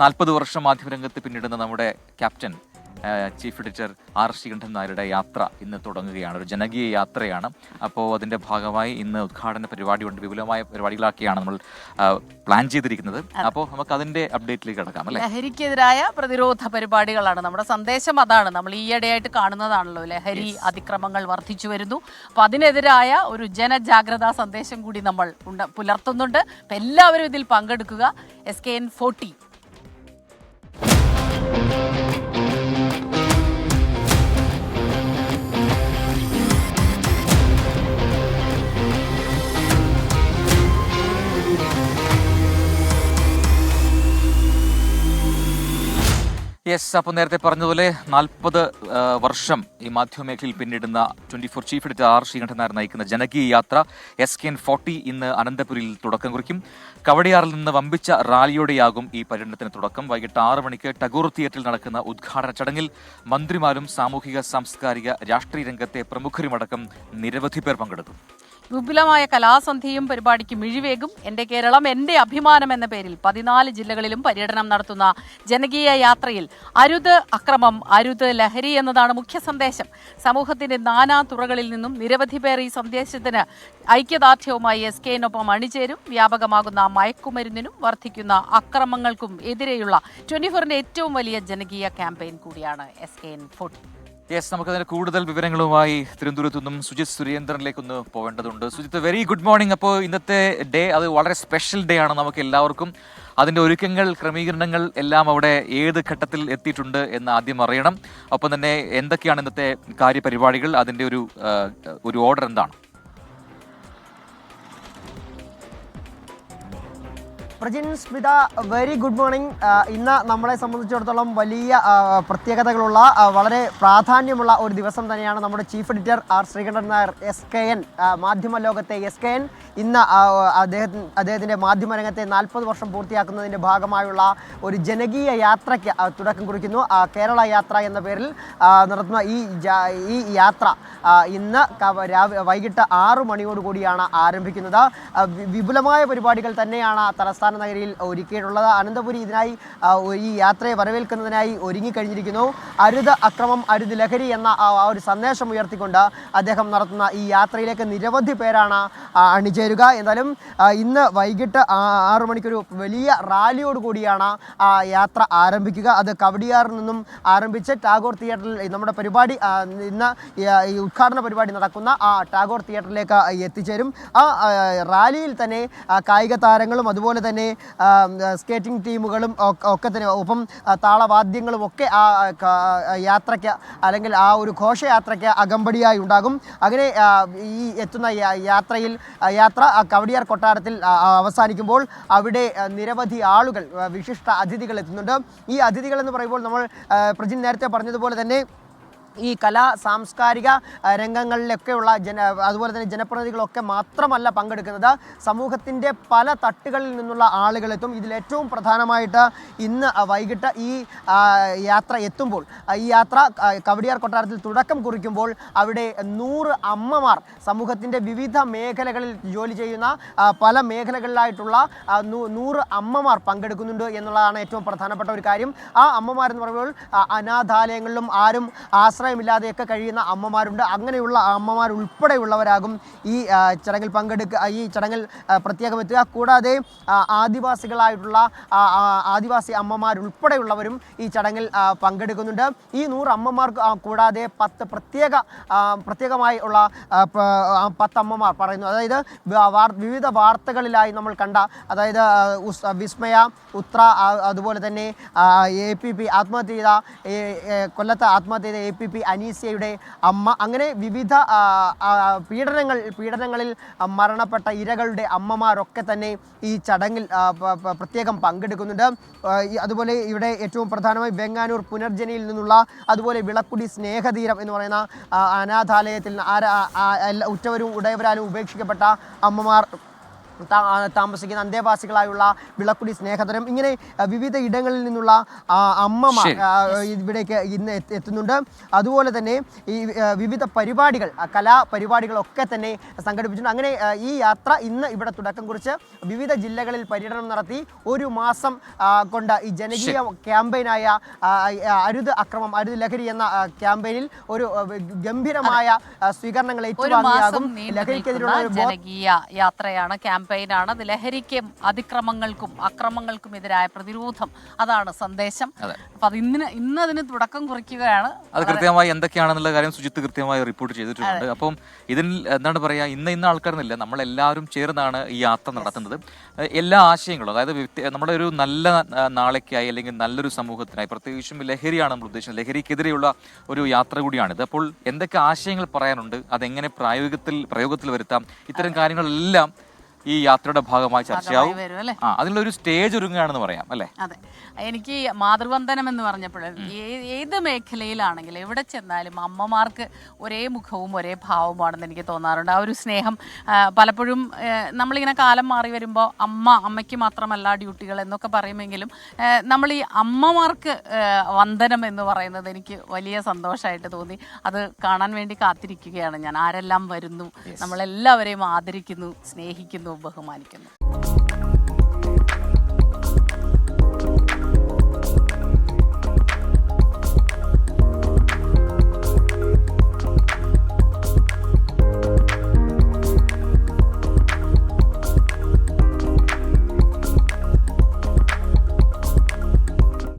നാൽപ്പത് വർഷം മാധ്യമരംഗത്ത് പിന്നിടുന്ന നമ്മുടെ captain chief editor R Sreekandan നായരുടെ യാത്ര ഇന്ന് തുടങ്ങുകയാണ്. ഒരു ജനകീയ യാത്രയാണ്. അപ്പോൾ അതിന്റെ ഭാഗമായി ഇന്ന് ഉദ്ഘാടന പരിപാടി പരിപാടിയുണ്ട്. വിപുലമായ പരിപാടികളാക്കിയാണ് നമ്മൾ പ്ലാൻ ചെയ്തിരിക്കുന്നത്. അപ്പോൾ നമുക്ക് അതിന്റെ അപ്ഡേറ്റിലേക്ക് കിടക്കാം അല്ലേ? ലഹരിക്കെതിരായ പ്രതിരോധ പരിപാടികളാണ് നമ്മുടെ സന്ദേശം. അതാണ് നമ്മൾ ഈയിടെയായിട്ട് കാണുന്നതാണല്ലോ. ലഹരി അതിക്രമങ്ങൾ വർദ്ധിച്ചു വരുന്നു. അപ്പൊ അതിനെതിരായ ഒരു ജനജാഗ്രതാ സന്ദേശം കൂടി നമ്മൾ പുലർത്തുന്നുണ്ട്. എല്ലാവരും ഇതിൽ പങ്കെടുക്കുക. S K N forty Thank you. Yes അപ്പോൾ നേരത്തെ പറഞ്ഞതുപോലെ നാൽപ്പത് വർഷം ഈ മാധ്യമമേഖലയിൽ പിന്നിടുന്ന twenty four chief editor R Sreekandan Nair നയിക്കുന്ന ജനകീയ യാത്ര എസ് കെ എൻ ഫോർട്ടി ഇന്ന് അനന്തപുരിയിൽ തുടക്കം കുറിക്കും. കവടിയാറിൽ നിന്ന് വമ്പിച്ച റാലിയോടെയാകും ഈ പര്യടനത്തിന് തുടക്കം. വൈകിട്ട് ആറ് മണിക്ക് ടഗോർ തിയേറ്ററിൽ നടക്കുന്ന ഉദ്ഘാടന ചടങ്ങിൽ മന്ത്രിമാരും സാമൂഹിക സാംസ്കാരിക രാഷ്ട്രീയ രംഗത്തെ പ്രമുഖരുമടക്കം നിരവധി പേർ പങ്കെടുക്കും. വിപുലമായ കലാസന്ധിയും പരിപാടിക്ക് മിഴിവേകും. എന്റെ കേരളം എന്റെ അഭിമാനം എന്ന പേരിൽ പതിനാല് ജില്ലകളിലും പര്യടനം നടത്തുന്ന ജനകീയ യാത്രയിൽ അരുത് അക്രമം അരുത് ലഹരി എന്നതാണ് മുഖ്യ സന്ദേശം. സമൂഹത്തിന്റെ നാനാ തുറകളിൽ നിന്നും നിരവധി പേർ ഈ സന്ദേശത്തിന് ഐക്യദാർഢ്യവുമായി എസ് കെനൊപ്പം അണിചേരും. വ്യാപകമാകുന്ന മയക്കുമരുന്നിനും വർദ്ധിക്കുന്ന അക്രമങ്ങൾക്കും എതിരെയുള്ള ട്വന്റി ഫോറിന്റെ ഏറ്റവും വലിയ ജനകീയ ക്യാമ്പയിൻ കൂടിയാണ് S K N forty. Yes നമുക്കതിന് കൂടുതൽ വിവരങ്ങളുമായി തിരുവനന്തപുരത്തു നിന്നും സുജിത് സുരേന്ദ്രനിലേക്ക് ഒന്ന് പോകേണ്ടതുണ്ട് സുജിത്ത് വെരി ഗുഡ് മോർണിംഗ് അപ്പോൾ ഇന്നത്തെ ഡേ അത് വളരെ സ്പെഷ്യൽ ഡേ ആണ് നമുക്ക് എല്ലാവർക്കും. അതിന്റെ ഒരുക്കങ്ങൾ ക്രമീകരണങ്ങൾ എല്ലാം അവിടെ ഏത് ഘട്ടത്തിൽ എത്തിയിട്ടുണ്ട് എന്ന് ആദ്യം അറിയണം. ഒപ്പം തന്നെ എന്തൊക്കെയാണ് ഇന്നത്തെ കാര്യപരിപാടികൾ? അതിന്റെ ഒരു ഒരു ഓർഡർ എന്താണ്? Prajin Smitha very good morning ഇന്ന് നമ്മളെ സംബന്ധിച്ചിടത്തോളം വലിയ പ്രത്യേകതകളുള്ള വളരെ പ്രാധാന്യമുള്ള ഒരു ദിവസം തന്നെയാണ് നമ്മുടെ chief editor R Sreekandan Nair S K N മാധ്യമ ലോകത്തെ എസ് കെ എൻ ഇന്ന് അദ്ദേഹത്തിന് അദ്ദേഹത്തിന്റെ മാധ്യമരംഗത്തെ നാൽപ്പത് വർഷം പൂർത്തിയാക്കുന്നതിന്റെ ഭാഗമായുള്ള ഒരു ജനകീയ യാത്രയ്ക്ക് തുടക്കം കുറിക്കുന്നു. കേരള യാത്ര എന്ന പേരിൽ നടത്തുന്ന ഈ ഈ യാത്ര ഇന്ന് വൈകിട്ട് ആറു മണിയോടുകൂടിയാണ് ആരംഭിക്കുന്നത്. വിപുലമായ പരിപാടികൾ തന്നെയാണ് തലസ്ഥാന നഗരിയിൽ ഒരുക്കിയിട്ടുള്ളത്. അനന്തപുരി ഇതിനായി ഈ യാത്രയെ വരവേൽക്കുന്നതിനായി ഒരുങ്ങിക്കഴിഞ്ഞിരിക്കുന്നു. അരുത് അക്രമം അരുത് ലഹരി എന്ന ആ ഒരു സന്ദേശം ഉയർത്തിക്കൊണ്ട് അദ്ദേഹം നടത്തുന്ന ഈ യാത്രയിലേക്ക് നിരവധി പേരാണ് അണിചേരുക. എന്തായാലും ഇന്ന് വൈകിട്ട് ആറു മണിക്കൊരു വലിയ റാലിയോട് കൂടിയാണ് ആ യാത്ര ആരംഭിക്കുക. അത് കവടിയാറിൽ നിന്നും ആരംഭിച്ച് ടാഗോർ തിയേറ്ററിൽ നമ്മുടെ പരിപാടി ഇന്ന് ഈ, ഉദ്ഘാടന പരിപാടി നടക്കുന്ന ആ ടാഗോർ തിയേറ്ററിലേക്ക് എത്തിച്ചേരും. ആ റാലിയിൽ തന്നെ കായിക താരങ്ങളും അതുപോലെ തന്നെ ആ, സ്കേറ്റിംഗ് ടീമുകളും ഒക്കെ- തന്നെ. ഒപ്പം താളവാദ്യങ്ങളും ഒക്കെ ആ യാത്രയ്ക്ക് അല്ലെങ്കിൽ ആ ഒരു ഘോഷയാത്രയ്ക്ക് അകമ്പടിയായി ഉണ്ടാകും. അങ്ങനെ ഈ എത്തുന്ന യാത്രയിൽ യാത്ര കവടിയാർ കൊട്ടാരത്തിൽ അവസാനിക്കുമ്പോൾ അവിടെ നിരവധി ആളുകൾ വിശിഷ്ട അതിഥികൾ എത്തുന്നുണ്ട്. ഈ അതിഥികൾ എന്ന് പറയുമ്പോൾ നമ്മൾ പ്രജിൻ നേരത്തെ പറഞ്ഞതുപോലെ തന്നെ ഈ കലാ സാംസ്കാരിക രംഗങ്ങളിലൊക്കെയുള്ള ജന അതുപോലെ തന്നെ ജനപ്രതിനിധികളൊക്കെ മാത്രമല്ല പങ്കെടുക്കുന്നത്. സമൂഹത്തിന്റെ പല തട്ടുകളിൽ നിന്നുള്ള ആളുകളെത്തും. ഇതിലേറ്റവും പ്രധാനമായിട്ട് ഇന്ന് വൈകിട്ട് ഈ യാത്ര എത്തുമ്പോൾ ഈ യാത്ര കവടിയാർ കൊട്ടാരത്തിൽ തുടക്കം കുറിക്കുമ്പോൾ അവിടെ നൂറ് അമ്മമാർ സമൂഹത്തിന്റെ വിവിധ മേഖലകളിൽ ജോലി ചെയ്യുന്ന പല മേഖലകളിലായിട്ടുള്ള നൂറ് അമ്മമാർ പങ്കെടുക്കുന്നുണ്ട് എന്നുള്ളതാണ് ഏറ്റവും പ്രധാനപ്പെട്ട ഒരു കാര്യം. ആ അമ്മമാരെന്ന് പറയുമ്പോൾ അനാഥാലയങ്ങളിലും ആരും ആശ്രയമില്ലാതെയൊക്കെ കഴിയുന്ന അമ്മമാരുണ്ട്. അങ്ങനെയുള്ള അമ്മമാർ ഉൾപ്പെടെയുള്ളവരാകും ഈ ചടങ്ങിൽ പങ്കെടുക്കുക ഈ ചടങ്ങിൽ പ്രത്യേകം എത്തുക. കൂടാതെ ആദിവാസികളായിട്ടുള്ള ആദിവാസി അമ്മമാരുൾപ്പെടെയുള്ളവരും ഈ ചടങ്ങിൽ പങ്കെടുക്കുന്നുണ്ട്. ഈ നൂറ് അമ്മമാർക്ക് കൂടാതെ പത്ത് പ്രത്യേക പ്രത്യേകമായി ഉള്ള പത്തമ്മമാർ പറയുന്നു. അതായത് വിവിധ വാർത്തകളിലായി നമ്മൾ കണ്ട അതായത് വിസ്മയ ഉത്ര അതുപോലെ തന്നെ എ പി പി ആത്മഹത്യ ചെയ്ത കൊല്ലത്ത് ആത്മഹത്യ ചെയ്ത എ പി പി അനീസിയയുടെ അമ്മ. അങ്ങനെ വിവിധ പീഡനങ്ങൾ പീഡനങ്ങളിൽ മരണപ്പെട്ട ഇരകളുടെ അമ്മമാരൊക്കെ തന്നെ ഈ ചടങ്ങിൽ പ്രത്യേകം പങ്കെടുക്കുന്നുണ്ട്. അതുപോലെ ഇവിടെ ഏറ്റവും പ്രധാനമായി വെങ്ങാനൂർ പുനർജനിയിൽ നിന്നുള്ള അതുപോലെ വിളക്കുടി സ്നേഹതീരം എന്ന് പറയുന്ന അനാഥാലയത്തിൽ ഉറ്റവരും ഉടയവരാലും ഉപേക്ഷിക്കപ്പെട്ട അമ്മമാർ താമസിക്കുന്ന അന്തേവാസികളായുള്ള വിളക്കുടി സ്നേഹതരം. ഇങ്ങനെ വിവിധ ഇടങ്ങളിൽ നിന്നുള്ള അമ്മമാർ. ഇവിടേക്ക് ഇന്ന് എത്തുന്നുണ്ട്. അതുപോലെ തന്നെ ഈ വിവിധ പരിപാടികൾ കലാപരിപാടികളൊക്കെ തന്നെ സംഘടിപ്പിച്ചിട്ടുണ്ട്. അങ്ങനെ ഈ യാത്ര ഇന്ന് ഇവിടെ തുടക്കം കുറിച്ച് വിവിധ ജില്ലകളിൽ പര്യടനം നടത്തി ഒരു മാസം കൊണ്ട് ഈ ജനകീയ ക്യാമ്പയിനായ അരുത് അക്രമം അരുത് ലഹരി എന്ന ക്യാമ്പയിനിൽ ഒരു ഗംഭീരമായ സ്വീകരണങ്ങൾ ഒരു ഏറ്റുവാങ്ങിയാകും. മാസം യാത്രയാണ് ലഹരിക്കെതിരെയുള്ള ക്യാമ്പയിനാണ് അത് ലഹരിക്കും അതിക്രമങ്ങൾക്കും അക്രമങ്ങൾക്കും എതിരായ പ്രതിരോധം. അതാണ് സന്ദേശം. അപ്പൊ അത് ഇന്നിന് ഇന്ന് അതിന് തുടക്കം കുറിക്കുകയാണ്. അത് കൃത്യമായി എന്തൊക്കെയാണെന്നുള്ള കാര്യം സുജിത്ത് കൃത്യമായി റിപ്പോർട്ട് ചെയ്തിട്ടുണ്ട്. അപ്പം ഇതിൽ എന്താണ് പറയാ ഇന്ന് ഇന്ന ആൾക്കാരെന്നില്ല നമ്മളെല്ലാവരും ചേർന്നാണ് ഈ യാത്ര നടത്തുന്നത്. എല്ലാ ആശയങ്ങളും അതായത് നമ്മുടെ ഒരു നല്ല നാളേക്കായി അല്ലെങ്കിൽ നല്ലൊരു സമൂഹത്തിനായി പ്രത്യേകിച്ചും ലഹരിയാണ് നമ്മൾ ഉദ്ദേശിക്കുന്നത്. ലഹരിക്കെതിരെയുള്ള ഒരു യാത്ര കൂടിയാണിത്. അപ്പോൾ എന്തൊക്കെ ആശയങ്ങൾ പറയാനുണ്ട്? അതെങ്ങനെ പ്രായോഗികത്തിൽ പ്രയോഗത്തിൽ വരുത്താം? ഇത്തരം കാര്യങ്ങളെല്ലാം ഈ യാത്രയുടെ ഭാഗമായി ചർച്ചയാവും വരും അല്ലേ? ആ അതിനുള്ള ഒരു സ്റ്റേജ് ഒരുങ്ങുകയാണെന്ന് പറയാം അല്ലേ? അതെ. എനിക്ക് മാതൃവന്ദനം എന്ന് പറഞ്ഞപ്പോൾ ഏത് മേഖലയിലാണെങ്കിലും എവിടെ ചെന്നാലും അമ്മമാർക്ക് ഒരേ മുഖവും ഒരേ ഭാവമാണെന്ന് എനിക്ക് തോന്നാറുണ്ട്. ആ ഒരു സ്നേഹം പലപ്പോഴും നമ്മളിങ്ങനെ കാലം മാറി വരുമ്പോൾ അമ്മ അമ്മയ്ക്ക് മാത്രമല്ല ഡ്യൂട്ടികൾ എന്നൊക്കെ പറയുമെങ്കിലും നമ്മൾ ഈ അമ്മമാർക്ക് വന്ദനം എന്ന് പറയുന്നത് എനിക്ക് വലിയ സന്തോഷമായിട്ട് തോന്നി. അത് കാണാൻ വേണ്ടി കാത്തിരിക്കുകയാണ് ഞാൻ. ആരെല്ലാം വരുന്നു നമ്മളെല്ലാവരെയും ആദരിക്കുന്നു സ്നേഹിക്കുന്നു ബഹുമാനിക്കുന്നു.